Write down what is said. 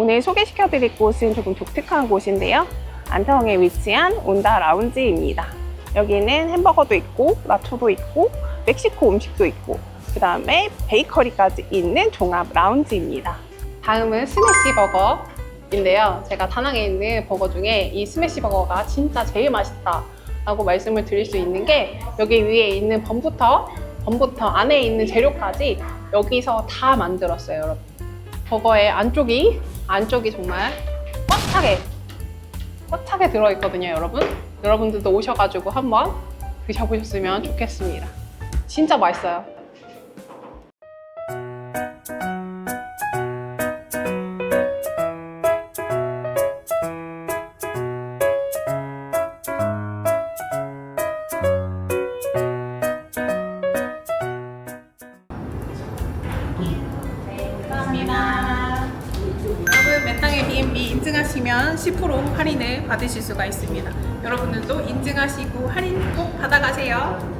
오늘 소개시켜 드릴 곳은 조금 독특한 곳인데요. 안성에 위치한 온다 라운지입니다. 여기는 햄버거도 있고, 나초도 있고, 멕시코 음식도 있고, 그 다음에 베이커리까지 있는 종합 라운지입니다. 다음은 스매시 버거인데요. 제가 다낭에 있는 버거 중에 이 스매시 버거가 진짜 제일 맛있다. 라고 말씀을 드릴 수 있는 게 여기 위에 있는 범부터 범부터 안에 있는 재료까지 여기서 다 만들었어요, 여러분. 버거의 안쪽이 안쪽이 정말 꽉 차게 꽉 차게 들어있거든요, 여러분. 여러분들도 오셔가지고 한번 드셔보셨으면 좋겠습니다. 진짜 맛있어요. 감사합니다. 인증하시면 10% 할인을 받으실 수가 있습니다. 여러분들도 인증하시고 할인 꼭 받아가세요.